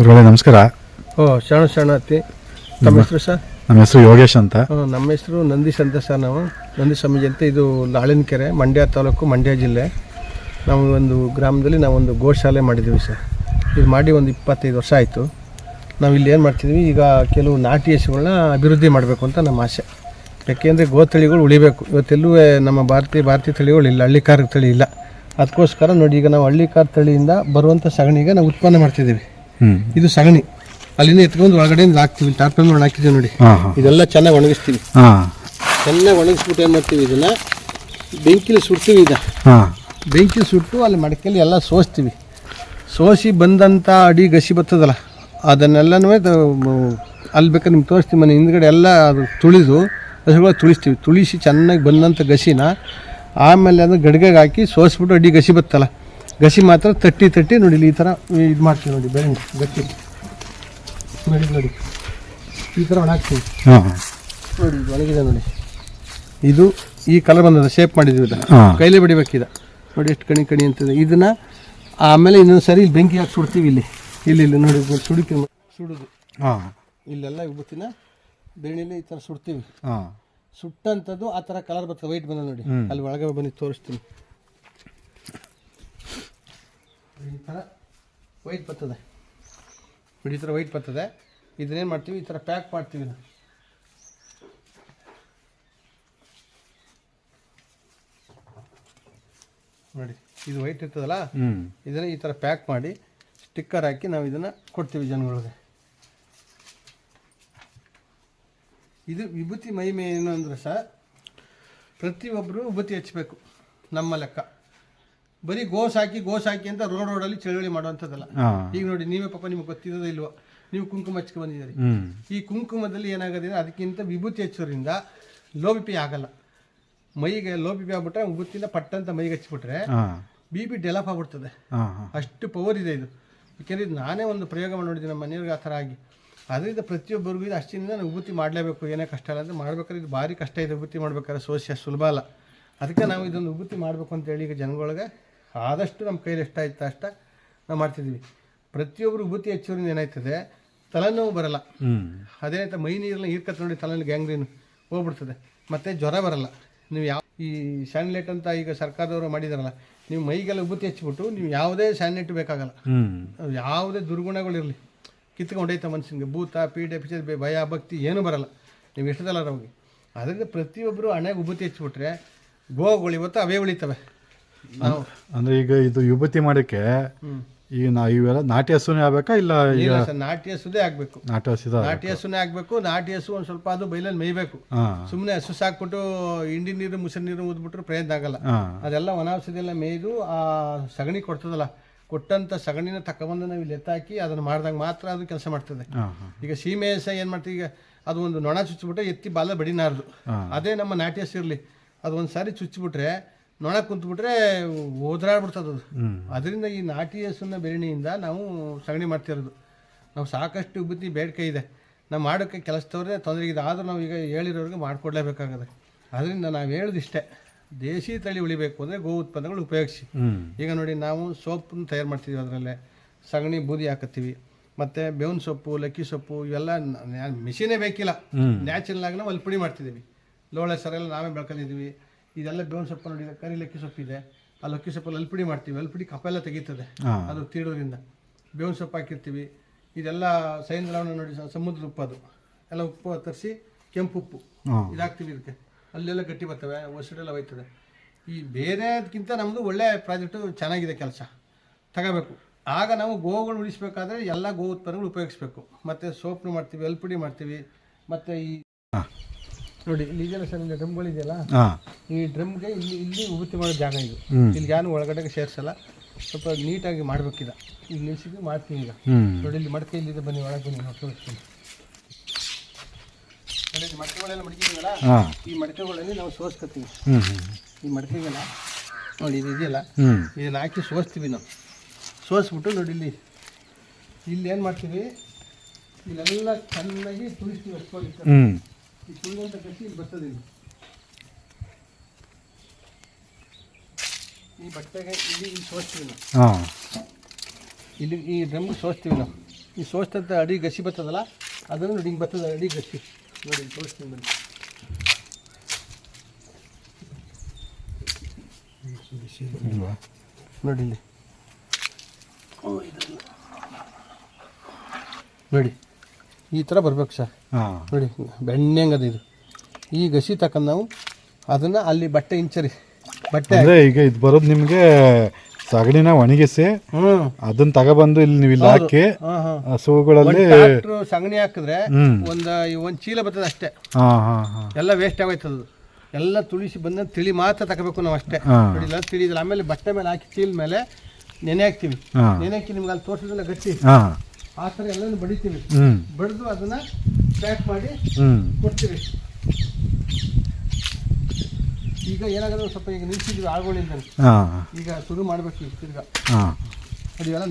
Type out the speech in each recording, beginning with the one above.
ಗುರುಗಳೇ ನಮಸ್ಕಾರ. ಓ ಶರಣ ಶರಣಾರ್ಥಿ. ನಮ್ಮ ಹೆಸರು ಸರ್? ನಮ್ಮ ಹೆಸರು ಯೋಗೇಶ್ ಅಂತ. ನಮ್ಮ ಹೆಸರು ನಂದೀಶ್ ಅಂತ ಸರ್ ನಾವು. ನಂದೀಶ್ ಸ್ವಾಮೀಜಿ ಅಂತ ಇದು ಲಾಳಿನಕೆರೆ ಮಂಡ್ಯ ತಾಲೂಕು ಮಂಡ್ಯ ಜಿಲ್ಲೆ. ನಾವು ಒಂದು ಗ್ರಾಮದಲ್ಲಿ ನಾವೊಂದು ಗೋಶಾಲೆ ಮಾಡಿದ್ದೀವಿ ಸರ್. ಇದು ಮಾಡಿ ಒಂದು ಇಪ್ಪತ್ತೈದು ವರ್ಷ ಆಯಿತು. ನಾವು ಇಲ್ಲಿ ಏನು ಮಾಡ್ತಿದ್ವಿ ಈಗ ಕೆಲವು ನಾಟಿ ಹಸುಗಳನ್ನ ಅಭಿವೃದ್ಧಿ ಮಾಡಬೇಕು ಅಂತ ನಮ್ಮ ಆಸೆ. ಯಾಕೆಂದರೆ ಗೋತಳಿಗಳು ಉಳಿಬೇಕು. ಇವತ್ತೆಲ್ಲೂ ನಮ್ಮ ಭಾರತೀಯ ಭಾರತೀಯ ತಳಿಗಳು ಇಲ್ಲ ಹಳ್ಳಿಕಾರ ತಳಿ ಇಲ್ಲ. ಅದಕ್ಕೋಸ್ಕರ ನೋಡಿ ಈಗ ನಾವು ಹಳ್ಳಿಕಾರ ತಳಿಯಿಂದ ಬರುವಂಥ ಸಗಣಿಗೆ ನಾವು ಉತ್ಪನ್ನ ಮಾಡ್ತಿದ್ದೀವಿ. ಇದು ಸಗಣಿ. ಅಲ್ಲಿಂದ ಎತ್ಕೊಂಡು ಒಳಗಡೆ ಹಾಕ್ತೀವಿ. ಟಾರ್ಪಲ್ ಮಾಡಿ ಹಾಕಿದ್ದೀವಿ ನೋಡಿ. ಇದೆಲ್ಲ ಚೆನ್ನಾಗಿ ಒಣಗಿಸ್ತೀವಿ. ಚೆನ್ನಾಗಿ ಒಣಗಿಸ್ಬಿಟ್ಟು ಏನು ಮಾಡ್ತೀವಿ ಇದನ್ನ? ಬೆಂಕಿಲಿ ಸುಡ್ತೀವಿ ಇದ ಬೆಂಕಿ ಸುಟ್ಟು ಅಲ್ಲಿ ಮಡಕೆಯಲ್ಲಿ ಎಲ್ಲ ಸೋಸ್ತೀವಿ. ಸೋಸಿ ಬಂದಂಥ ಅಡಿ ಗಸಿ ಬರ್ತದಲ್ಲ ಅದನ್ನೆಲ್ಲನೂ ಅಲ್ಲಿ ಬೇಕಾದ್ರೆ ನಿಮ್ಗೆ ತೋರಿಸ್ತೀವಿ ಮನೆ ಹಿಂದ್ಗಡೆ ಎಲ್ಲ ಅದು ತುಳಿದು ಹಸುಗಳ ತುಳಿಸ್ತೀವಿ. ತುಳಿಸಿ ಚೆನ್ನಾಗಿ ಬಂದಂಥ ಗಸಿನ ಆಮೇಲೆ ಅದು ಗಡಿಗೆಗೆ ಹಾಕಿ ಸೋಸ್ಬಿಟ್ಟು ಅಡಿ ಗಸಿ ಬರ್ತಲ್ಲ ಗಸಿ ಮಾತ್ರ ತಟ್ಟಿ ತಟ್ಟಿ ನೋಡಿ ಇಲ್ಲಿ ಈ ಥರ ಇದು ಮಾಡ್ತೀವಿ ನೋಡಿ ಬೆಳೆ ಗಟ್ಟಿ. ನೋಡಿ ನೋಡಿ. ಈ ಥರ ಒಣಾಕ್ತೀವಿ ಹಾಂ. ನೋಡಿ ಇದು ಒಣಗಿದೆ ನೋಡಿ. ಇದು ಈ ಕಲರ್ ಬಂದದ ಶೇಪ್ ಮಾಡಿದ್ವಿ ಇದನ್ನ. ಕೈಲಿ ಬಡಿಬೇಕಿದ ನೋಡಿ ಎಷ್ಟು ಕಣಿ ಕಣಿ ಅಂತಿದೆ ಇದನ್ನ ಆಮೇಲೆ ಇನ್ನೊಂದು ಸರಿ ಇಲ್ಲಿ ಬೆಂಕಿ ಹಾಕಿ ಸುಡ್ತೀವಿ ಇಲ್ಲಿ. ಇಲ್ಲಿ ಇಲ್ಲಿ ನೋಡಿ ಇದು ಸುಡಿಕೆ ಸುಡುದು. ಹಾಂ. ಇಲ್ಲೆಲ್ಲ ಇಬ್ಬತ್ತಿನ ಬೆಣ್ಣೆಲಿ ಈ ಥರ ಸುಡ್ತೀವಿ. ಹಾಂ. ಸುಟ್ಟಂಥದ್ದು ಆ ಥರ ಕಲರ್ ಬರ್ತದೆ ವೈಟ್ ಬಂದ ನೋಡಿ. ಅಲ್ಲಿ ಒಳಗೆ ಬಂದು ತೋರಿಸ್ತೀನಿ. ಈ ಥರ ವೈಟ್ ಬರ್ತದೆ. ನೋಡಿ ಈ ಥರ ವೈಟ್ ಬರ್ತದೆ. ಇದನ್ನೇನು ಮಾಡ್ತೀವಿ? ಈ ಥರ ಪ್ಯಾಕ್ ಮಾಡ್ತೀವಿ ನಾವು ನೋಡಿ ಇದು ವೈಟ್ ಇರ್ತದಲ್ಲ? ಇದನ್ನ ಇದನ್ನು ಈ ಥರ ಪ್ಯಾಕ್ ಮಾಡಿ ಸ್ಟಿಕ್ಕರ್ ಹಾಕಿ ನಾವು ಇದನ್ನು ಕೊಡ್ತೀವಿ ಜನಗಳಿಗೆ. ಇದು ವಿಭೂತಿ ಮಹಿಮೆ ಏನು ಅಂದರೆ ಸರ್ ಪ್ರತಿಯೊಬ್ಬರು ವಿಭೂತಿ ಹಚ್ಚಬೇಕು ನಮ್ಮ ಲೆಕ್ಕ. ಬರೀ ಗೋಸ್ ಹಾಕಿ ಗೋಸ್ ಹಾಕಿ ಅಂತ ರೋಡ್ ರೋಡಲ್ಲಿ ಚಳುವಳಿ ಮಾಡುವಂಥದ್ದಲ್ಲ. ಈಗ ನೋಡಿ ನೀವೇ ಪಾಪ ನಿಮ್ಗೆ ಗೊತ್ತಿರೋದೇ ಇಲ್ವೋ? ನೀವು ಕುಂಕುಮ ಹಚ್ಕೊ ಬಂದಿದ್ದೀರಿ. ಈ ಕುಂಕುಮದಲ್ಲಿ ಏನಾಗೋದಿದೆ? ಅದಕ್ಕಿಂತ ವಿಭೂತಿ ಹಚ್ಚೋದ್ರಿಂದ ಲೋಬಿಪಿ ಬಿ ಪಿ ಆಗಲ್ಲ. ಮೈಗೆ ಲೋ ಬಿ ಪಿ ಆಗ್ಬಿಟ್ರೆ ವಿಭೂತಿಯಿಂದ ಪಟ್ಟಂತ ಮೈಗೆ ಹಚ್ಬಿಟ್ರೆ ಹಾಂ. ಬಿ ಪಿ ಡೆವಲಪ್ ಆಗ್ಬಿಡ್ತದೆ. ಅಷ್ಟು ಪವರ್ ಇದೆ ಇದು. ಯಾಕೆಂದರೆ ಇದು ನಾನೇ ಒಂದು ಪ್ರಯೋಗ ಮಾಡಿದ್ದೀನಿ ನಮ್ಮ ಮನೆಯವ್ರಿಗೆ ಆ ಥರ ಆಗಿ. ಅದರಿಂದ ಪ್ರತಿಯೊಬ್ಬರಿಗೂ ಇದು ಅಷ್ಟಿಂದ ನಾವು ವಿಭೂತಿ ಮಾಡಲೇಬೇಕು. ಏನೇ ಕಷ್ಟ ಇಲ್ಲ ಅಂದರೆ ಮಾಡ್ಬೇಕಾದ್ರೆ ಇದು ಭಾರಿ ಕಷ್ಟ ಇದೆ ವಿಭೂತಿ ಮಾಡ್ಬೇಕಾದ್ರೆ ಸೋಸ್ಯ ಸುಲಭ ಅಲ್ಲ. ಅದಕ್ಕೆ ನಾವು ಇದೊಂದು ಉಭೂತಿ ಮಾಡಬೇಕು ಅಂತೇಳಿ ಈಗ ಜನಗಳಿಗೆ ಆದಷ್ಟು ನಮ್ಮ ಕೈಲಿ ಎಷ್ಟಾಯ್ತು ಅಷ್ಟ ನಾವು ಮಾಡ್ತಿದ್ವಿ. ಪ್ರತಿಯೊಬ್ಬರು ವಿಭೂತಿ ಹಚ್ಚೋರಿಂದ ಏನಾಯ್ತದೆ ತಲೆನೋವು ಬರಲ್ಲ. ಅದೇನಾಯ್ತು ಮೈ ನೀರನ್ನ ಹೀರ್ಕತ್ ನೋಡಿ ತಲೆನಲ್ಲಿ ಗ್ಯಾಂಗ್ರೀನ್ ಹೋಗ್ಬಿಡ್ತದೆ. ಮತ್ತು ಜ್ವರ ಬರಲ್ಲ. ನೀವು ಯಾವ ಈ ಸ್ಯಾನ್ಲೈಟ್ ಅಂತ ಈಗ ಸರ್ಕಾರದವರು ಮಾಡಿದಾರಲ್ಲ ನೀವು ಮೈಗೆಲ್ಲ ಉಬ್ಬುತ್ತಿ ಹಚ್ಬಿಟ್ಟು ನೀವು ಯಾವುದೇ ಸ್ಯಾನ್ಲೈಟ್ ಬೇಕಾಗಲ್ಲ. ಯಾವುದೇ ದುರ್ಗುಣಗಳಿರಲಿ ಕಿತ್ಕೊಂಡು ಮನ್ಸಿಗೆ ಮನುಷ್ಯನಿಗೆ ಭೂತ ಪೀಡೆ ಪಿಚೆ ಭಯ ಭಕ್ತಿ ಏನೂ ಬರಲ್ಲ. ನೀವು ಇಷ್ಟದಲ್ಲ ಹೋಗಿ ಅದರಿಂದ ಪ್ರತಿಯೊಬ್ಬರು ಹಣೆಗೆ ಉಬ್ಬುತ್ತಿ ಹಚ್ಬಿಟ್ರೆ ಗೋಗಳು ಇವತ್ತು ಅವೇ ಉಳಿತವೆ. ನಾವು ಅಂದರೆ ಈಗ ಇದು ಯುವತಿ ಮಾಡಕ್ಕೆ ಈಗ ನಾವು ಇವೆಲ್ಲ ನಾಟಿ ಹಸುನೇ ಆಗ್ಬೇಕಾ ಇಲ್ಲ ಈಗ ಇಲ್ಲ ಸರ್ ನಾಟಿ ಹಸುದೇ ಆಗ್ಬೇಕು. ನಾಟಿ ಹಸಿದ ನಾಟಿ ಹಸುನೇ ಆಗ್ಬೇಕು ನಾಟಿ ಹಸು ಒಂದ್ ಸ್ವಲ್ಪ ಅದು ಬೈಲಲ್ಲಿ ಮೇಯ್ಬೇಕು. ಸುಮ್ನೆ ಸುಮ್ಮನೆ ಹಸು ಸಾಕ್ಬಿಟ್ಟು ಇಂಡಿ ನೀರು ಮುಸಿರು ನೀರು ಊದ್ಬಿಟ್ರೆ ಪ್ರಯತ್ನ ಆಗಲ್ಲ. ಅದೆಲ್ಲ ಅದೆಲ್ಲ ಎಲ್ಲ ಮೇಯ್ದು ಆ ಸಗಣಿ ಕೊಡ್ತದಲ್ಲ ಕೊಟ್ಟಂತ ಸಗಣಿನ ತಗೊಬಂದು ನಾವು ಇಲ್ಲಿ ಎತ್ತಾಕಿ ಅದನ್ನ ಮಾಡಿದಾಗ ಮಾತ್ರ ಅದು ಕೆಲಸ ಮಾಡ್ತದೆ. ಈಗ ಸೀಮೆ ಹಸ ಏನ್ ಮಾಡ್ತೀವಿ ಈಗ ಅದು ಒಂದು ನೊಣ ಚುಚ್ಚಿಬಿಟ್ರೆ ಎತ್ತಿ ಬಾಲ ಬಡಿನಾರ್ದು. ಅದೇ ನಮ್ಮ ನಾಟಿ ಹಸು ಇರಲಿ ಅದು ಒಂದು ಸಾರಿ ಚುಚ್ಚಿಬಿಟ್ರೆ ನೊಣ ಕುಂತ್ಬಿಟ್ರೆ ಓದ್ರಾಡ್ಬಿಡ್ತದೆ ಅದು. ಅದರಿಂದ ಈ ನಾಟಿ ಹೆಸನ್ನ ಬೆರಣಿಯಿಂದ ನಾವು ಸಗಣಿ ಮಾಡ್ತಿರೋದು ನಾವು ಸಾಕಷ್ಟು ಬುದ್ಧಿ ಬೇಡಿಕೆ ಇದೆ. ನಾವು ಮಾಡೋಕ್ಕೆ ಕೆಲಸದವ್ರೆ ತೊಂದರೆ ಇದೆ. ಆದರೂ ನಾವು ಈಗ ಹೇಳಿರೋರಿಗೆ ಮಾಡಿಕೊಡ್ಲೇಬೇಕಾಗದೆ. ಅದರಿಂದ ನಾವು ಹೇಳೋದಿಷ್ಟೇ ದೇಶಿ ತಳಿ ಉಳಿಬೇಕು ಅಂದರೆ ಗೋ ಉತ್ಪನ್ನಗಳು ಉಪಯೋಗಿಸಿ. ಈಗ ನೋಡಿ ನಾವು ಸೋಪನ್ನು ತಯಾರು ಮಾಡ್ತೀವಿ ಅದರಲ್ಲೇ. ಸಗಣಿ ಬೂದಿ ಹಾಕತ್ತೀವಿ. ಮತ್ತು ಬೇವಿನ ಸೊಪ್ಪು ಲಕ್ಕಿ ಸೊಪ್ಪು ಇವೆಲ್ಲ ಮಿಷಿನೇ ಬೇಕಿಲ್ಲ. ನ್ಯಾಚುರಲ್ ಆಗಿ ನಾವು ಅಲ್ಲಿ ಪುಡಿ ಮಾಡ್ತಿದ್ದೀವಿ. ಲೋಳೆ ಸರೆಲ್ಲ ನಾವೇ ಬೆಳ್ಕೊಂಡಿದ್ದೀವಿ. ಇದೆಲ್ಲ ಬೇವಿನ ಸೊಪ್ಪು ನೋಡಿ ಕರಿಲಕ್ಕಿ ಲಕ್ಕಿ ಇದೆ. ಆ ಲಕ್ಕಿ ಸೊಪ್ಪಲ್ಲಿ ಅಲ್ಪಿಡಿ ಮಾಡ್ತೀವಿ. ಅಲ್ಪಿಡಿ ಕಪ ಎಲ್ಲ ತೆಗೀತದೆ. ಅದು ತೀಡೋದ್ರಿಂದ ಬೇವಿನ ಸೊಪ್ಪು ಹಾಕಿರ್ತೀವಿ. ಇದೆಲ್ಲ ಸೈಂದ್ರವನ್ನ ನೋಡಿ ಸಮುದ್ರದ ಉಪ್ಪು ಅದು. ಎಲ್ಲ ಉಪ್ಪು ತರಿಸಿ ಕೆಂಪು ಉಪ್ಪು. ಇದಾಗ್ತೀವಿ ಇದಕ್ಕೆ. ಅಲ್ಲೆಲ್ಲ ಗಟ್ಟಿ ಬರ್ತವೆ ಒಸಡೆಲ್ಲ ಹೋಯ್ತದೆ. ಈ ಬೇರೆದಕ್ಕಿಂತ ನಮ್ಮದು ಒಳ್ಳೆ ಪ್ರಾಜೆಕ್ಟು ಚೆನ್ನಾಗಿದೆ ಕೆಲಸ. ತಗೋಬೇಕು. ಆಗ ನಾವು ಗೋವುಗಳು ಉಳಿಸ್ಬೇಕಾದ್ರೆ ಎಲ್ಲ ಗೋ ಉತ್ಪನ್ನಗಳು ಉಪಯೋಗಿಸ್ಬೇಕು. ಮತ್ತು ಸೋಪ್ನು ಮಾಡ್ತೀವಿ ಎಲ್ಪುಡಿ ಮಾಡ್ತೀವಿ. ಮತ್ತು ಈ ನೋಡಿ ಇಲ್ಲಿ ಸಣ್ಣ ಇಲ್ಲಿ ಡ್ರಮ್ಗಳಿದೆಯಲ್ಲ ಹಾಂ. ಈ ಡ್ರಮ್ಗೆ ಇಲ್ಲಿ ಇಲ್ಲಿ ಉಬುತ್ತಿ ಮಾಡೋ ಜಾಗ ಇದು. ಇಲ್ಲಿ ಯಾರು ಒಳಗಡೆಗೆ ಸೇರಿಸಲ್ಲ. ಸ್ವಲ್ಪ ನೀಟಾಗಿ ಮಾಡ್ಬೇಕಿದ. ಈಗ ನಿಲ್ಸಿದ್ದು ಮಾಡ್ತೀನಿ ಈಗ. ನೋಡಿ ಇಲ್ಲಿ ಮಡಕೆ ಇಲ್ಲಿದೆ ಬನ್ನಿ ಒಳಗೆ ಬನ್ನಿ ನಾವು ತೋರಿಸ್ತೀನಿ. ನೋಡಿ ಇಲ್ಲಿ ಮಡಕೆಗಳೆಲ್ಲ ಮಡಕಿದ್ದೀವಲ್ಲ ಈ ಮಡಕೆಗಳಲ್ಲಿ ನಾವು ಸೋಸ್ಕೊತೀವಿ. ಈ ಮಡಕೆಗೆಲ್ಲ ನೋಡಿ ಇದು ಇದೆಯಲ್ಲ? ಇದನ್ನು ಹಾಕಿ ಸೋಸ್ತೀವಿ ನಾವು. ಸೋಸ್ಬಿಟ್ಟು ನೋಡಿ ಇಲ್ಲಿ. ಇಲ್ಲಿ ಏನು ಮಾಡ್ತೀವಿ? ಇಲ್ಲೆಲ್ಲ ಚೆನ್ನಾಗಿ ತುಳಿಸ್ತೀವಿ ಅಷ್ಟೊಂದು ತುಳಿದಂಥ ಗಟ್ಟಿ ಇಲ್ಲಿ ಬರ್ತದೆ ಇಲ್ಲಿ. ಈ ಬಟ್ಟೆಗೆ ಇಲ್ಲಿ ಇಲ್ಲಿ ಸೋಸ್ತೀವಿ ನಾವು ಹಾಂ. ಇಲ್ಲಿ ಈ ಡ್ರಮ್ಗೆ ಸೋಸ್ತೀವಿ ನಾವು ಈ ಸೋಸ್ತಂತ ಅಡಿ ಗಸಿ ಬರ್ತದಲ್ಲ ಅದನ್ನು ನೋಡಿ ಹಿಂಗೆ ಬರ್ತದೆ ಅಡಿ ಗಸಿ. ನೋಡಿ ತೋರಿಸ್ತೀನಿ ಬನ್ನಿ ನೋಡಿ ಇಲ್ಲಿ. ನೋಡಿ. ಈ ಥರ ಬರ್ಬೇಕು ಸರ್. ಹಾಂ. ನೋಡಿ ಬೆಣ್ಣೆಂಗದ ಇದು. ಈ ಗಸಿ ತಗೊಂಡು ನಾವು ಅದನ್ನು ಅಲ್ಲಿ ಬಟ್ಟೆ ಇಂಚರಿ ಬಟ್ಟೆ ಅಂದ್ರೆ ಈಗ ಇದು ಬರೋದು ನಿಮ್ಗೆ ಸಗಣಿನ ಒಣಗಿಸಿ ಹ್ಞೂ ಅದನ್ನ ತಗೊಬಂದು ಇಲ್ಲಿ ನೀವು ಇಲ್ಲಿ ಹಾಕಿ ಹಸುಗಳಲ್ಲಿ ಸಗಣಿ ಹಾಕಿದ್ರೆ ಒಂದು ಒಂದು ಚೀಲ ಬರ್ತದೆ ಅಷ್ಟೇ. ಹಾ ಹಾ ಹಾ. ಎಲ್ಲ ವೇಸ್ಟ್ ಆಗೋಯ್ತದ ಎಲ್ಲ ತುಳಿಸಿ ಬಂದ ತಿಳಿ ಮಾತ್ರ ತಗೋಬೇಕು ನಾವು ಅಷ್ಟೇ. ನೋಡಿ ಇಲ್ಲ ತಿಳಿದಿಲ್ಲ. ಆಮೇಲೆ ಬಟ್ಟೆ ಮೇಲೆ ಹಾಕಿ ಚೀಲ ಮೇಲೆ ನೆನೆ ಹಾಕ್ತೀವಿ. ನೆನೆ ಹಾಕಿ ನಿಮ್ಗೆ ಅಲ್ಲಿ ತೋರಿಸಿದ್ರೆ ಗಟ್ಟಿ. ಹಾ. ಆ ಥರ ಎಲ್ಲನೂ ಬಡಿತೀವಿ. ಹ್ಮ್. ಬಡಿದು ಅದನ್ನ ಪ್ಯಾಕ್ ಮಾಡಿ ಹ್ಮ್. ಕೊಡ್ತೀವಿ. ಈಗ ಏನಾಗಲ್ಲ ಸ್ವಲ್ಪ ಈಗ ನಿಲ್ಸಿದ್ವಿ ಆಳ್ಗೊಳಿಂದ ಹಾ. ಈಗ ಶುರು ಮಾಡಬೇಕು ಈಗ ತಿರ್ಗಾ. ಹಾ. ಅದು ಇವೆಲ್ಲ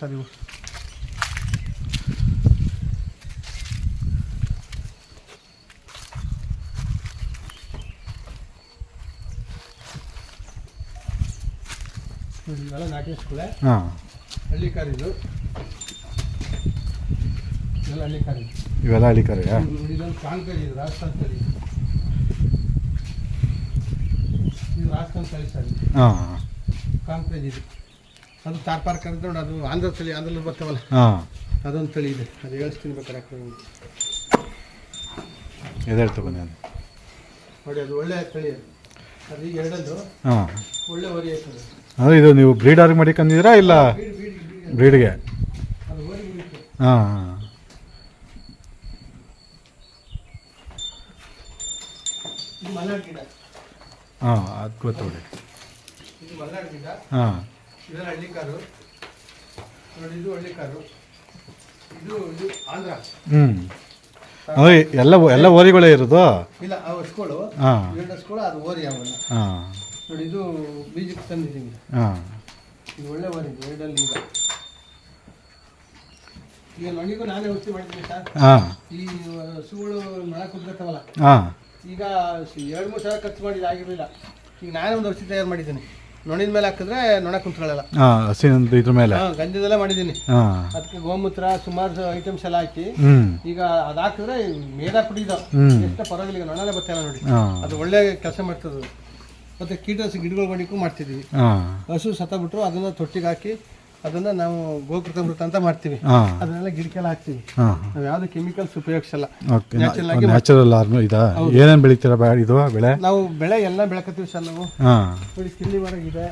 ಸರ್ ಇವು ಇವೆಲ್ಲ ನಾಟಿ ಹಸ್ಗಳೇ ಹಾ. ಹಳ್ಳಿ ಕಾರ್ ಇದು. ಇವೆಲ್ಲ ಇದು- ಇದೊಂದು ಕಾಂಕರಿ ಇದು ರಾಜಸ್ಥಾನ್ ತಳಿ ಇದು ರಾಜಸ್ಥಾನ್ ತಳಿ ಸರ್. ಹಾ. ಕಾಂಕ್ರೇಜ್ ಇದು. ಅದು ತಾರ್ ಪಾರ್ಕ್ ಅಂತ ನೋಡಿ ಅದು ಆಂಧ್ರ ತಳಿ ಆಂಧ್ರ ಬರ್ತಾವಲ್ಲ. ಹಾ. ಅದೊಂದು ತಳಿ ಇದೆ. ಅದು ಹೇಳ್ತೀನಿ ನಿಮ್ಗೆ. ಎದೇಳ್ತು ಬನ್ನಿ ಅದು. ನೋಡಿ ಅದು ಒಳ್ಳೆ ತಳಿ. ಅದು ಅದು ಈಗ ಎರಡದ್ದು ಹಾ. ಒಳ್ಳೆ ಹೊರಿ ಆಯ್ತದೆ. ಅಂದ್ರೆ ಇದು ನೀವು ಬ್ರೀಡರ್ ಮಾಡಿಕೊಂಡಿದ್ದೀರಾ ಇಲ್ಲ ಬ್ರೀಡ್ಗೆ? ಅದು ಹಾಂ ಹಾ. ಮಲ್ನಾಡ್ ಗಿಡ ಹಾ ಅದು ಗೊತ್ತು ಬಿಡಿ ಇದು ಮಲ್ನಾಡ್ ಗಿಡ ಹಾ. ಇದೆಲ್ಲ ಹಳ್ಳಿ ಕಾರು. ನೋಡಿ ಇದು ಹಳ್ಳಿ ಕಾರು. ಇದು ಇದು ಆಂಧ್ರ. ಹ್ಮ್. ಅಂದ್ರೆ ಎಲ್ಲ ಎಲ್ಲ ಓರಿಗಳೇ ಇರೋದು? ಇಲ್ಲ ಆ ಹಸ್ಗಳು ಹಾಂ. ಎರಡು ಹಸ್ಗಳು ಅದು ಓರಿ ಅವೆಲ್ಲ ಹಾ. ನೋಡಿ ಇದು ಬೀಜಕ್ಕೆ ತಂದಿದ್ದೀನಿ ಹಾ. ಇದು ಒಳ್ಳೆ ಓರಿ ಇದೆ ಎರಡಲ್ಲಿ ಈಗ. ಈಗ ಮಣಿಗೂ ನಾನೇ ಔಷಧಿ ಮಾಡಿದ್ದೀನಿ ಸರ್. ಹಾ. ಈ ಹಸುಗಳು ಮಳೆ ಕುತ್ಕೊತಾವಲ್ಲ ಹಾ. ಈಗ ಎರಡು ಮೂರು ಸಾವಿರ ಖರ್ಚು ಮಾಡಿದ್ದು ಆಗಿರಲಿಲ್ಲ. ಈಗ ನಾನೇ ಒಂದು ಔಷಧಿ ತಯಾರು ಮಾಡಿದ್ದೀನಿ. ನೊಣದ ಮೇಲೆ ಹಾಕಿದ್ರೆ ನೊಣ ಕುಂತ್ಕೊಳ್ಳಲ್ಲ. ಹಾ ಹಸಿನ ಇದ್ರ ಮೇಲೆ. ಹಾಂ ಗಂಧದಲ್ಲೇ ಮಾಡಿದ್ದೀನಿ. ಹಾ. ಅದಕ್ಕೆ ಗೋಮೂತ್ರ ಸುಮಾರು ಐಟಮ್ಸ್ ಎಲ್ಲ ಹಾಕಿ. ಹ್ಮ್. ಈಗ ಅದು ಹಾಕಿದ್ರೆ ಮೇದ ಕುಡಿದ. ಎಷ್ಟು ಪರವಾಗಿಲ್ಲ ಈಗ ನೊಣನೇ ಇಲ್ಲ ನೋಡಿ. ಹಾ. ಅದು ಒಳ್ಳೆ ಕೆಲಸ ಮಾಡ್ತದೆ. ಮತ್ತೆ ಕೀಟನಾಶಕ ಗಿಡಗಳು ಮಾಡಿಕೂ ಮಾಡ್ತಿದ್ವಿ. ಹಾ. ಹಸು ಸತ್ತ ಬಿಟ್ರು ಅದನ್ನ ತೊಟ್ಟಿಗೆ ಹಾಕಿ ಅದನ್ನ ನಾವು ಗೋಕೃತಮೃತ ಅಂತ ಮಾಡ್ತೀವಿ. ಅದನ್ನೆಲ್ಲ ಗಿಡಕ್ಕೆಲ್ಲ ಹಾಕ್ತೀವಿ. ನಾವು ಯಾವ್ದು ಕೆಮಿಕಲ್ಸ್ ಉಪಯೋಗಿಸಲ್ಲ. ನ್ಯಾಚುರಲ್ ಆರ್ಮ್ ಇದಾ? ಏನೇನ್ ಬೆಳಿತೀರಾ ಇದು ಬೆಳೆ? ನಾವು ಬೆಳೆ ಎಲ್ಲ ಬೆಳಕತ್ತೀವಿ ಸರ್ ನಾವು. ನೋಡಿ ಕಿಲ್ಲಿ ಮರ ಇದೆ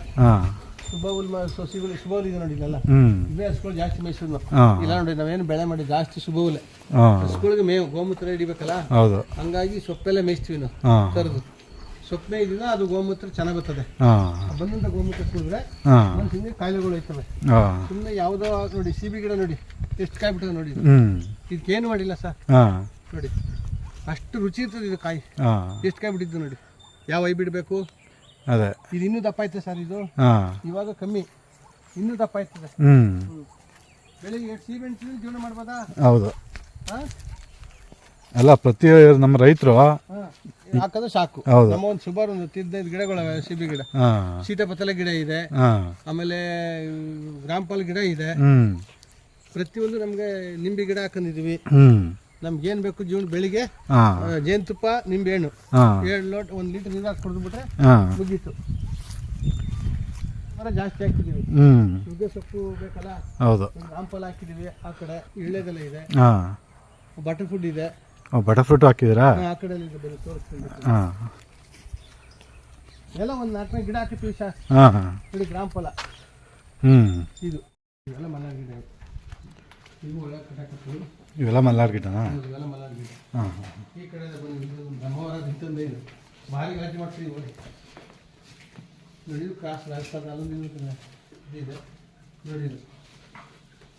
ಸುಬವುಲ್ ಸಸಿಗಳು ಸುಬವುಲ್ ಇದೆ ನೋಡಿ ಇಲ್ಲೆಲ್ಲ. ಇವೇ ಹಸುಗಳು ಜಾಸ್ತಿ ಮೇಯಿಸೋದು ಇಲ್ಲ ನೋಡಿ ನಾವೇನು ಬೆಳೆ ಮಾಡಿ ಜಾಸ್ತಿ ಸುಬವುಲೆ ಹಸುಗಳಿಗೆ ಮೇವು ಗೋಮೂತ್ರ ಹಿಡಿಬೇಕಲ್ಲ? ಹೌದು. ಹಂಗಾಗಿ ಸೊಪ್ಪೆಲ್ಲ ಮೇಯಿಸ್ತೀವಿ ನಾವು. ಕರೆದು ಸೊಪ್ಪು ಮೇಯ್ದಿನ ಅದು ಗೋಮೂತ್ರ ಚೆನ್ನಾಗಿ ಬರ್ತದೆ. ಬಂದಂತ ಬಂದಂಥ ಗೋಮೂತ್ರ ಕುಡಿದ್ರೆ ಹಾ. ಮನುಷ್ಯನಿಗೆ ಕಾಯಿಲೆಗಳು ಹೋಯ್ತವೆ. ಹಾ. ಸುಮ್ಮನೆ ಯಾವುದೋ ನೋಡಿ ಸಿಬಿ ಗಿಡ ನೋಡಿ ಎಷ್ಟು ಕಾಯಿ ಬಿಟ್ಟದೆ ನೋಡಿ. ಇದು ಹ್ಮ್. ಇದಕ್ಕೇನು ಮಾಡಿಲ್ಲ ಸರ್. ಹಾ. ನೋಡಿ ಅಷ್ಟು ರುಚಿ ಇರ್ತದೆ ಇದು ಕಾಯಿ. ಹಾ. ಎಷ್ಟು ಕಾಯಿ ಬಿಟ್ಟಿದ್ದು ನೋಡಿ. ಯಾವ ಐ ಬಿಡಬೇಕು? ಅದೇ. ಇದು ಇನ್ನೂ ದಪ್ಪ ಐತೆ ಸರ್ ಇದು. ಹಾ. ಇವಾಗ ಕಮ್ಮಿ. ಇನ್ನೂ ದಪ್ಪ ಆಯ್ತದೆ. ಹ್ಮ್. ಬೆಳಿಗ್ಗೆ ಎಷ್ಟು ಸೀಬೆ ಹಣ್ಣು ಜೀವನ ಮಾಡ್ಬೋದಾ? ಹೌದು. ಹಾಂ? ಅಲ್ಲ ಪ್ರತಿ ನಮ್ಮ ರೈತರು ಹಾಕೋದು ಸಾಕು. ಹೌದು. ನಮ್ಮ ಒಂದು ಸುಮಾರು ಒಂದು ತಿದ್ದೈದು ಗಿಡಗಳು ಸಿಬಿ ಗಿಡ. ಹಾ. ಸೀತಾಪತಲೆ ಗಿಡ ಇದೆ. ಹಾ. ಆಮೇಲೆ ರಾಮ್ಪಾಲ್ ಗಿಡ ಇದೆ. ಪ್ರತಿ ಪ್ರತಿಯೊಂದು ನಮಗೆ ನಿಂಬೆ ಗಿಡ ಹಾಕೊಂಡಿದೀವಿ. ನಮ್ಗೆ ಏನ್ ಬೇಕು ಜೀವನ ಬೆಳಿಗ್ಗೆ ಹಾ. ಆ, ಜೇನುತುಪ್ಪ ನಿಂಬೆ ಹಣ್ಣು. ಹಾ. ಏಳು ಲೋಟ್ ಒಂದು ಲೀಟರ್ ನೀರು ಹಾಕಿ ಕುಡಿದ್ಬಿಟ್ರೆ ಮುಗಿತು ಮುಗೀತು. ಮರ ಜಾಸ್ತಿ ಹಾಕಿದೀವಿ. ನುಗ್ಗೆ ಸೊಪ್ಪು ಬೇಕಲ್ಲ? ಹೌದು. ಹಾಕಿದ್ದೀವಿ ಆ ಕಡೆ. ಇಳ್ಳೆದೆಲ್ಲ ಇದೆ. ಹಾ. ಬಟರ್ ಫುಡ್ ಇದೆ. ಬಟರ್ ಫ್ರೂಟ್ ಹಾಕಿದ್ದೀರಾ? ಆ ಕಡೆ ಇದೆ ಬರೀ ತೋರಿಸ್ತೀನಿ. ಹಾ. ಎಲ್ಲ ಒಂದು ನಾಲ್ಕನೇ ಗಿಡ ಹಾಕಿರ್ತೀವಿ ಸರ್ ಹಾ ನೋಡಿ ಗ್ರಾಂಫಲ ಹ್ಮ್. ಇದು. ಇವೆಲ್ಲ ಮಲ್ನಾಡ್ ಗಿಡ ಇವು. ಒಳಗೆ ಕಟ್ಟಾಕತ್ತೀವಿ ಇವೆಲ್ಲ ಮಲ್ನಾಡ್ ಗಿಡನಾ? ಇವೆಲ್ಲ ಮಲ್ನಾಡ್ ಗಿಡ. ಹಾ ಈ ಕಡೆ ಬಂದು ಇದು ಬ್ರಹ್ಮವರ ಇದು. ಭಾರಿ ಗಲಾಟೆ ಮಾಡ್ತೀವಿ ನೋಡಿ. ನೋಡಿ ಇದು ಕ್ರಾಸ್ ರಾಜಸ್ಥಾನ ಅಲ್ಲೊಂದು ಇದು ಇದೆ. ನೋಡಿ. ಇದು.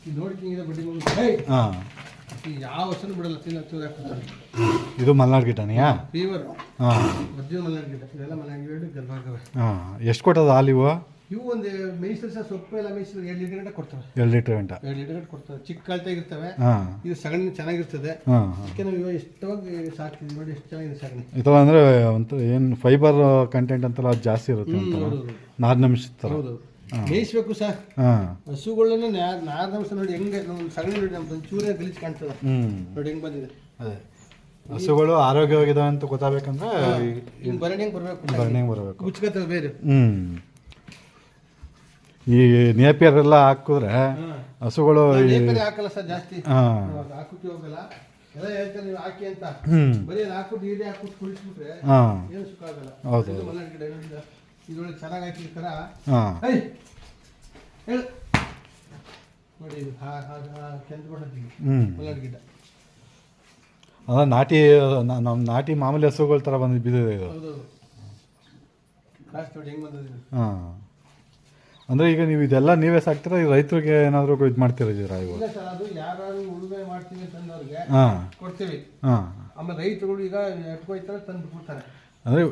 ನೋಡಿ ನೋಡ್ಕಿಂಗಿದೆ ಬಡ್ಡಿ ಹೇ! ಹಾ. ಈ ಯಾವ ವರ್ಷನೂ ಬಿಡಲ್ಲ ತಿನ್ನ ಚೂರು ಹಾಕ್ತಾರೆ ಇದು ಮಲ್ನಾಡ್ ಗಿಡನೆಯಾ ಫೀವರ್ ಹಾ. ಮಧ್ಯ ಮಲ್ನಾಡ್ ಗಿಡ. ಇದೆಲ್ಲ ಮಲ್ನಾಡ್ ಗಿಡ ಗರ್ಭಾಗವೆ. ಹಾ. ಎಷ್ಟು ಕೊಟ್ಟದ ಹಾಲು ಇವು? ಒಂದು ಮೇಯಿಸಿದ್ರೆ ಸಹ ಸೊಪ್ಪು ಎಲ್ಲ ಮೇಯಿಸಿದ್ರೆ ಎರಡು ಲೀಟರ್ ಗಂಟೆ ಕೊಡ್ತವೆ. ಎರಡು ಲೀಟ್ರ್ ಗಂಟ. ಎರಡು ಲೀಟರ್ ಗಂಟೆ ಕೊಡ್ತವೆ. ಚಿಕ್ಕ ಕಾಲ್ತಾಗಿರ್ತವೆ ಹಾಂ. ಇದು ಸಗಣಿ ಚೆನ್ನಾಗಿರ್ತದೆ. ಹಾ ಅದಕ್ಕೆ ನಾವು ಇವಾಗ ಎಷ್ಟವಾಗಿ ಸಾಕ್ತೀವಿ ನೋಡಿ ಎಷ್ಟು ಚೆನ್ನಾಗಿದೆ ಸಗಣಿ. ಇದು ಅಂದರೆ ಒಂದು ಏನು ಫೈಬರ್ ಕಂಟೆಂಟ್ ಅಂತೆಲ್ಲ ಅದು ಜಾಸ್ತಿ ಇರುತ್ತೆ ಅಂತ. ಹೌದು ಥರ ಹೌದು ಮೇಯಿಸ್ಬೇಕು ಸರ್. ಹಸುಗಳನ್ನ ನಾರ್ದಂಶ ನೋಡಿ ಹೆಂಗೆ ನಮ್ಮ ಸಗಣಿ ನೋಡಿ ನಮ್ಮ ಚೂರೇ ಗಲೀಜ್ ಕಾಣ್ತದ. ನೋಡಿ ಹೆಂಗ್ ಬಂದಿದೆ. ಅದೇ. ಹಸುಗಳು ಆರೋಗ್ಯವಾಗಿದಾವೆ ಅಂತ ಗೊತ್ತಾಗಬೇಕಂದ್ರೆ ಹಿಂಗ್ ಬರಬೇಕು. ಹೆಂಗ್ ಬರ್ಬೇಕು. ಮುಚ್ಕತ್ತದ ಬೇರೆ. ಹ್ಞೂ ಈ ನೇಪಿಯರ್ ಎಲ್ಲ ಹಾಕಿದ್ರೆ ಹಸುಗಳು ಹಾಕಲ್ಲ ಸರ್ ಜಾಸ್ತಿ. ಹಾಕಕ್ಕೆ ಹೋಗಲ್ಲ. ಎಲ್ಲ ಹೇಳ್ತಾರೆ ನೀವು ಹಾಕಿ ಅಂತ. ಬರೀ ಹಾಕ್ಬಿಟ್ಟು ನೀರೇ ಹಾಕ್ಬಿಟ್ಟು ಕುಳಿಸ್ಬಿಟ್ರೆ ಏನು ಸುಖ ಆಗಲ್ಲ. ಹೌದು. ಇದ್ರೊಳಗೆ ಚೆನ್ನಾಗಿ ಹಾಕಿರ್ತಾರ. ಹಾಂ. ಐ ಹೇಳು. ನೋಡಿ ಇದು ಹಾ ಹಾ ಹಾ ಕೆಂದು ಬಣ್ಣದ್ದು ಹ್ಞೂ ಮಲ್ನಾಡ್ ಗಿಡ ಅದ ನಾಟಿ ನಮ್ಮ ನಾಟಿ ಮಾಮೂಲಿ ಹಸುಗಳ ಥರ ಬಂದು ಬಿದ್ದಿದೆ ಇದು. ಹೌದೌದು. ಕಾಸ್ಟ್ ನೋಡಿ ಹೆಂಗ್ ಬಂದದ ಇದು. ಹಾಂ. ಅಂದರೆ ಈಗ ನೀವು ಇದೆಲ್ಲ ನೀವೇ ಸಾಕ್ತೀರಾ? ಈ ರೈತರಿಗೆ ಏನಾದರೂ ಇದು ಮಾಡ್ತೀರಾ ಇವಾಗ? ಇಲ್ಲ ಸರ್ ಅದು ಯಾರು ಉಳುಮೆ ಮಾಡ್ತೀವಿ ಅಂತಂದವ್ರಿಗೆ ಹಾಂ. ಕೊಡ್ತೀವಿ. ಹಾಂ. ಆಮೇಲೆ ರೈತರುಗಳು ಈಗ ಎಟ್ಕೋಯ್ತಾರೆ ತಂದು ಬಿಟ್ಬಿಡ್ತಾರೆ ಅಂದರೆ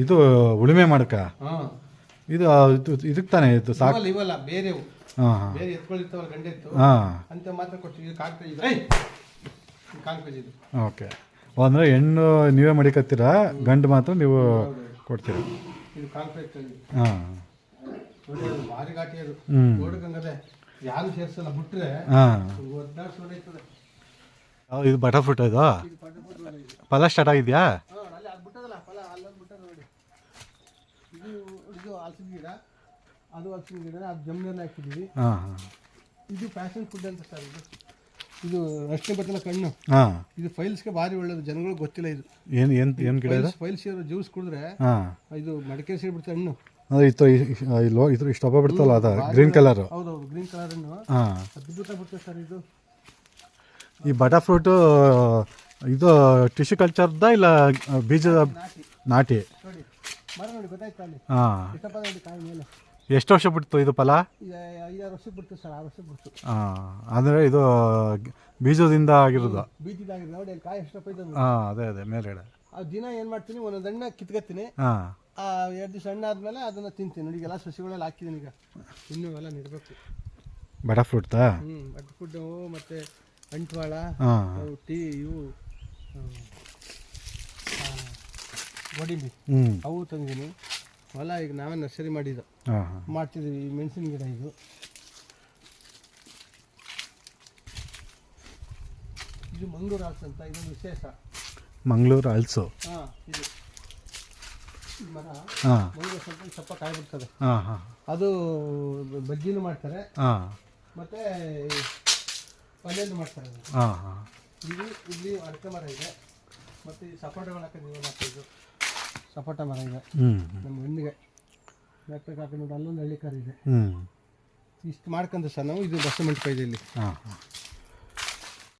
ಇದು ಉಳುಮೆ ಮಾಡಕ? ಹಾಂ. ಇದು ಇದು- ಇದಕ್ಕೆ ತಾನೇ ಇದು ಸಾಕು? ಇವಲ್ಲ ಬೇರೆವು. ಹಾಂ ಹಾಂ. ಬೇರೆ ಎತ್ಕೊಳಿರ್ತಾವಲ್ಲ ಗಂಡೆ ಇತ್ತು. ಹಾಂ. ಅಂತ ಮಾತ್ರ ಕೊಡ್ತೀವಿ ಇದು ಕಾಂಕ್ರೇಜ್ ಇದು. ಓಕೆ. ಅಂದರೆ ಹೆಣ್ಣು ನೀವೇ ಮಡಿಕತ್ತೀರಾ? ಗಂಡು ಮಾತ್ರ ನೀವು ಕೊಡ್ತೀರಾ? ಇದು ಕಾಂಕ್ರೇಜ್ ಹಾಂ. ಭಾರಿ ಘಾಟಿ ಅದು. ಹ್ಞೂ ನೋಡಕ್ಕಂಗದೆ ಯಾರು ಸೇರಿಸಲ್ಲ ಬಿಟ್ರೆ ಹಾಂ. ಇದು ಬಟರ್ ಫ್ರೂಟ್ ಇದು. ಫಲ ಸ್ಟಾರ್ಟ್ ಆಗಿದೆಯಾ ಹಾ, ಅಲ್ಲಿ ಅದು ಬಿಟ್ಟದಲ್ಲ ಫಲ ಅಲ್ಲೊಂದು ಬಿಟ್ಟದ ನೋಡಿ ಇದು ಇದು ಹಲಸಿನ ಗಿಡ. ಅದು ಹಲಸಿನ ಗಿಡ ಅದು ಜಮ್ನಲ್ಲಿ ಹಾಕಿದ್ದೀವಿ. ಹಾಂ ಹಾಂ. ಇದು ಪ್ಯಾಷನ್ ಫುಡ್ ಅಂತ ಸರ್ ಇದು. ಇದು ಅಷ್ಟೇ ಬರ್ತಲ್ಲ ಕಣ್ಣು. ಹಾಂ. ಇದು ಫೈಲ್ಸ್ಗೆ ಭಾರಿ ಒಳ್ಳೇದು. ಜನಗಳು ಗೊತ್ತಿಲ್ಲ ಇದು. ಏನು ಏನು ಏನು ಗಿಡ ಇದು? ಫೈಲ್ಸ್ ಜ್ಯೂಸ್ ಕುಡಿದ್ರೆ ಹಾಂ. ಇದು ಮಡಿಕೆ ಸೇರಿಬಿಡ್ತು ಹಣ್ಣು. ಅಂದರೆ ಇತ್ತು ಇಲ್ಲೋ ಇದ್ರ ಇಷ್ಟು ಹಬ್ಬ ಬಿಡ್ತಲ್ಲ ಅದ? ಗ್ರೀನ್ ಕಲರು ಹೌದೌದು ಗ್ರೀನ್ ಕಲರ್ ಹಣ್ಣು. ಹಾಂ. ಅದ್ಭುತ ಬರ್ತದೆ ಸರ್ ಇದು. ಈ ಬಟರ್ ಫ್ರೂಟು ಇದು ಟಿಶ್ಯೂ ಕಲ್ಚರ್ದ ಇಲ್ಲ ಬೀಜದ ನಾಟಿ. ನಾಟಿ? ನೋಡಿ. ಮರ ನೋಡಿ ಗೊತ್ತಾಯ್ತಾ ಅಲ್ಲಿ? ಹಾಂ. ಇಷ್ಟಪ್ಪ ನೋಡಿ ಕಾಯಿ ಮೇಲೆ? ಎಷ್ಟು ವರ್ಷ ಬಿಡ್ತು ಇದು ಫಲ? ಈಗ ಐದಾರು ವರ್ಷ ಬಿಡ್ತು ಸರ್ ಆರು ವರ್ಷ ಬಿಡ್ತು. ಹಾಂ ಅಂದರೆ ಇದು ಬೀಜದಿಂದ ಆಗಿರೋದು. ಬೀದಿದಾಗಿದೆ ನೋಡಿ ಅಲ್ಲಿ ಕಾಯಿ ಎಷ್ಟಪ್ಪ ಇದೆ? ಹಾಂ ಅದೇ ಅದೇ ಮೇಲ್ಗಡೆ. ಆ ದಿನ ಏನು ಮಾಡ್ತೀನಿ ಒಂದೊಂದು ಹಣ್ಣ ಕಿತ್ಕೊತೀನಿ. ಹಾಂ. ಆ ಎರಡು ದಿವಸ ಹಣ್ಣು ಆದಮೇಲೆ ಅದನ್ನ ತಿಂತೀನಿ. ನೋಡಿ ಎಲ್ಲ ಸಸಿಗಳೆಲ್ಲ ಹಾಕಿದ್ದೀನಿ ಈಗ. ಇನ್ನೂ ಎಲ್ಲ ನೆಡಬೇಕು. ಬಡ ಫ್ರೂಟ್ದಾ ಹ್ಞೂ ಬಟ್ ಫುಡ್ಡು ಮತ್ತು ಅಂಟ್ವಾಳ ಹಾಂ. ಟೀ ಇವು ಹ್ಮ್, ಗೋಡಂಬಿ ಅವು ತಂದಿನಿ. ಹೊಲ ಈಗ ನಾವೇ ನರ್ಸರಿ ಮಾಡಿದ್ದು. ಹಾಂ ಹಾಂ. ಮಾಡ್ತಿದ್ದೀವಿ ಈ ಮೆಣಸಿನ ಗಿಡ ಇದು. ಇದು ಮಂಗಳೂರು ಆಲ್ಸ್ ಅಂತ ಇದೊಂದು ವಿಶೇಷ. ಮಂಗಳೂರು ಆಲ್ಸು ಹಾಂ ಇದು. ಈ ಮರ ಹಾಂ. ಮಂಗಳೂರು ಸ್ವಲ್ಪ ಸ್ವಲ್ಪ ಕಾಯಿ ಬಿಡ್ತದೆ ಹಾಂ ಹಾಂ. ಅದು ಬಜ್ಜಿನೂ ಮಾಡ್ತಾರೆ. ಹಾಂ. ಮತ್ತು ಪಲ್ಯನೂ ಮಾಡ್ತಾರೆ. ಹಾಂ ಹಾಂ. ಇಲ್ಲಿ ಇಲ್ಲಿ ಅಡಿಕೆ ಮರ ಇದೆ. ಮತ್ತು ಈ ಸಪೋಟಗಳು ನೀವು ಹಾಕಿದ್ದು ಸಪೋಟ ಮರ ಇದೆ. ನಮ್ಮ ಹೆಣ್ಣಿಗೆ ಮೆತ್ತ ಹಾಕೊಂಡು ಅಲ್ಲೊಂದು ಹಳ್ಳಿ ಕಾರ್ ಇದೆ ಇಷ್ಟು ಮಾಡ್ಕೊಂಡು ಸರ್ ನಾವು ಇದು ಬಸ್ ಮಂಟಪ ಇದೆ ಇಲ್ಲಿ